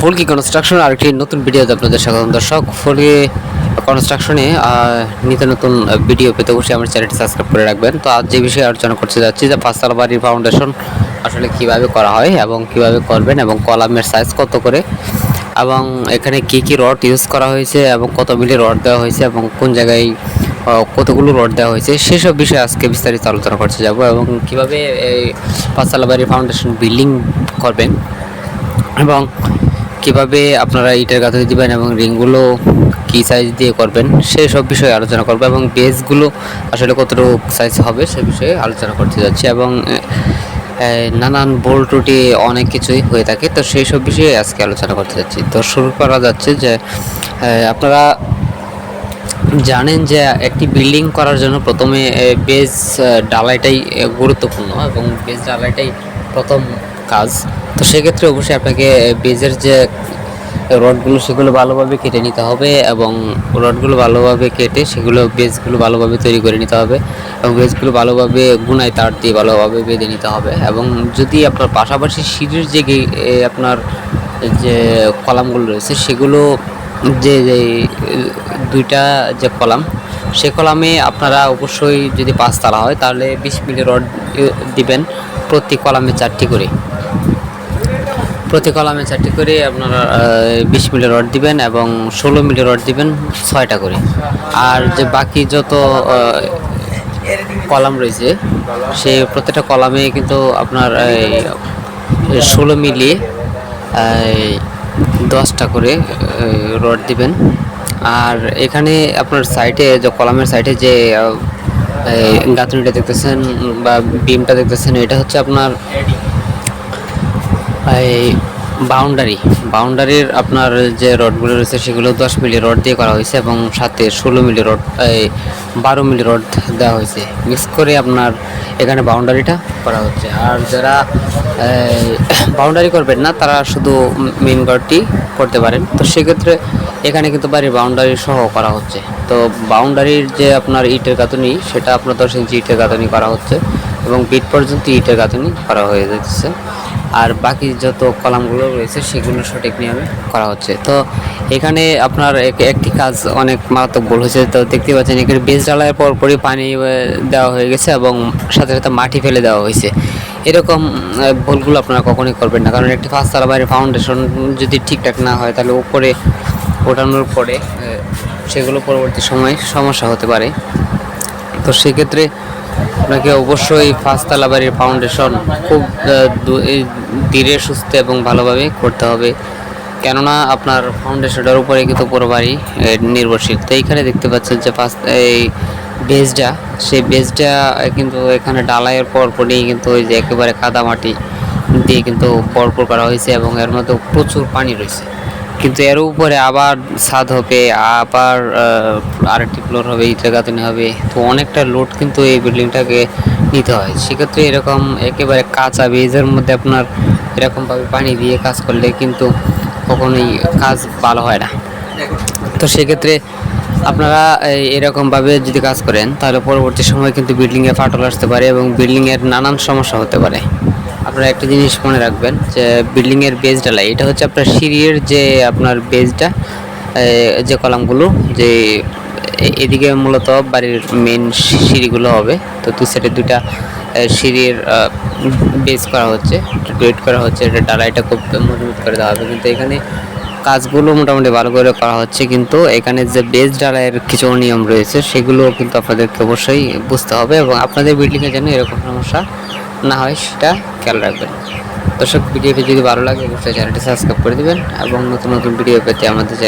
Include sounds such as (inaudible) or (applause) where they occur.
ফুলকি construction আরেকটি নতুন ভিডিওতে আপনাদের স্বাগত দর্শক। ফুলকি কনস্ট্রাকশনে নিত্য নতুন ভিডিও পেতে অবশ্যই আমার চ্যানেলটি সাবস্ক্রাইব করে রাখবেন। তো আজ যে বিষয়ে আলোচনা করতে যাচ্ছি, যে পাঁচতলা বাড়ির ফাউন্ডেশন আসলে কীভাবে করা হয় এবং কীভাবে করবেন এবং কলামের সাইজ কত করে, এবং এখানে কি কি রড ইউজ করা হয়েছে এবং কত মিলি রড দেওয়া হয়েছে এবং কোন জায়গায় কতগুলো রড দেওয়া হয়েছে, সেসব বিষয়ে আজকে বিস্তারিত আলোচনা করতে যাব এবং কীভাবে এই পাঁচতলা বাড়ির ফাউন্ডেশন বিল্ডিং করবেন। এবং কীভাবে আপনারা ইটের গাঁথনি দিবেন এবং রিংগুলো কী সাইজ দিয়ে করবেন সেই সব বিষয়ে আলোচনা করব এবং বেসগুলো আসলে কতটুকু সাইজ হবে সে বিষয়ে আলোচনা করতে যাচ্ছি এবং নানান বোল টুটি অনেক কিছুই হয়ে থাকে, তো সেই সব বিষয়ে আজকে আলোচনা করতে যাচ্ছি। তো শুরু করা যাচ্ছে যে আপনারা জানেন যে একটি বিল্ডিং করার জন্য প্রথমে বেজ ডালাইটাই গুরুত্বপূর্ণ এবং বেজ ডালাইটাই প্রথম কাজ। তো সেক্ষেত্রে অবশ্যই আপনাকে বেজের যে রডগুলো সেগুলো ভালোভাবে কেটে নিতে হবে এবং রডগুলো ভালোভাবে কেটে সেগুলো বেজগুলো ভালোভাবে তৈরি করে নিতে হবে এবং বেজগুলো ভালোভাবে গুনায় তার দিয়ে ভালোভাবে বেঁধে নিতে হবে এবং যদি আপনার পাশাপাশি সিঁড়ির যে আপনার যে কলামগুলো রয়েছে সেগুলো যে দুইটা যে কলাম, সে কলামে আপনারা অবশ্যই যদি পাঁচতলা হয় তাহলে বিশ মিলি রড দিবেন প্রতি কলামে চারটি করে। প্রতি কলামে চারটি করে আপনারা বিশ মিলি রড দিবেন এবং ষোলো মিলি রড দিবেন ছয়টা করে। আর যে বাকি যত কলাম রয়েছে, সে প্রত্যেকটা কলামে কিন্তু আপনার ষোলো মিলি দশটা করে রড দিবেন। আর এখানে আপনার সাইডে যে কলামের সাইডে যে গাঁথনিটা দেখতেছেন বা বিমটা দেখতেছেন, এটা হচ্ছে আপনার এই বাউন্ডারি বাউন্ডারির আপনার যে রডগুলো রয়েছে, সেগুলো দশ মিলি রড দিয়ে করা হয়েছে এবং সাথে ষোলো মিলি রড, এই বারো মিলি রড দেওয়া হয়েছে। মিক্স করে আপনার এখানে বাউন্ডারিটা করা হচ্ছে। আর যারা বাউন্ডারি (coughs) করবেন না, তারা শুধু মেন গড়টি করতে পারেন। তো সেক্ষেত্রে এখানে কিন্তু বাড়ির বাউন্ডারি সহ করা হচ্ছে। তো বাউন্ডারির যে আপনার ইটের গাঁথনি, সেটা আপনার দশ ইঞ্চি ইটের গাঁথনি করা হচ্ছে এবং বিট পর্যন্ত ইটের গাঁথনি করা হয়ে যাচ্ছে। আর বাকি যত কলামগুলো রয়েছে সেগুলো সঠিক নিয়মে করা হচ্ছে। তো এখানে আপনার এক- একটি কাজ অনেক মারাত্মক ভুল হয়েছে। তো দেখতে পাচ্ছেন এখানে বেজ জ্বালার পর পরই পানি দেওয়া হয়ে গেছে এবং সাথে সাথে মাটি ফেলে দেওয়া হয়েছে। এরকম ভুলগুলো আপনারা কখনোই করবেন না। কারণ একটি পাঁচতলা বাইরের ফাউন্ডেশন যদি ঠিকঠাক না হয়, তাহলে উপরে ওঠানোর পরে সেগুলো পরবর্তী সময় সমস্যা হতে পারে। তো সেক্ষেত্রে আপনাকে অবশ্যই পাঁচতলা বাড়ির ফাউন্ডেশন খুব ধীরে, সুস্থ এবং ভালোভাবে করতে হবে। কেননা আপনার ফাউন্ডেশনটার উপরে কিন্তু পুরো বাড়ি নির্ভরশীল। তো এইখানে দেখতে পাচ্ছেন যে পাঁচ এই বেজটা, সেই বেজটা কিন্তু এখানে ডালাইয়ের পর পরই কিন্তু ওই যে একেবারে কাদা মাটি দিয়ে কিন্তু পরপর করা হয়েছে এবং এর মধ্যে প্রচুর পানি রয়েছে। কিন্তু এর উপরে আবার ছাদ হবে, আবার আরেকটি ফ্লোর হবে, ইটের গাঁথনি হবে। তো অনেকটা লোড কিন্তু এই বিল্ডিংটাকে নিতে হয়। সেক্ষেত্রে এরকম একেবারে কাঁচা বেজের মধ্যে আপনার এরকমভাবে পানি দিয়ে কাজ করলে কিন্তু কখনোই কাজ ভালো হয় না। তো সেক্ষেত্রে আপনারা এরকমভাবে যদি কাজ করেন, তাহলে পরবর্তী সময় কিন্তু বিল্ডিংয়ে ফাটল আসতে পারে এবং বিল্ডিংয়ের নানান সমস্যা হতে পারে। আপনারা একটা জিনিস মনে রাখবেন যে বিল্ডিংয়ের বেজ ডালাই এটা হচ্ছে আপনার সিঁড়ির যে আপনার বেজটা যে কলামগুলো, যে এদিকে মূলত বাড়ির মেন সিঁড়িগুলো হবে। তো দু সাইডে দুটা সিঁড়ির বেজ করা হচ্ছে ওয়েট করা হচ্ছে। এটা ডালাইটা খুব মজবুত করে দেওয়া হবে। কিন্তু এখানে কাজগুলো মোটামুটি ভালো করে করা হচ্ছে। কিন্তু এখানে যে বেজ ডালাইয়ের কিছু নিয়ম রয়েছে, সেগুলো কিন্তু আপনাদেরকে অবশ্যই বুঝতে হবে এবং আপনাদের বিল্ডিংয়ে যেন এরকম সমস্যা না হয়, সেটা খেয়াল রাখবেন। দর্শক ভিডিওটি যদি ভালো লাগে, অবশ্যই চ্যানেলটি সাবস্ক্রাইব করে দেবেন এবং নতুন নতুন ভিডিও পেতে আমাদের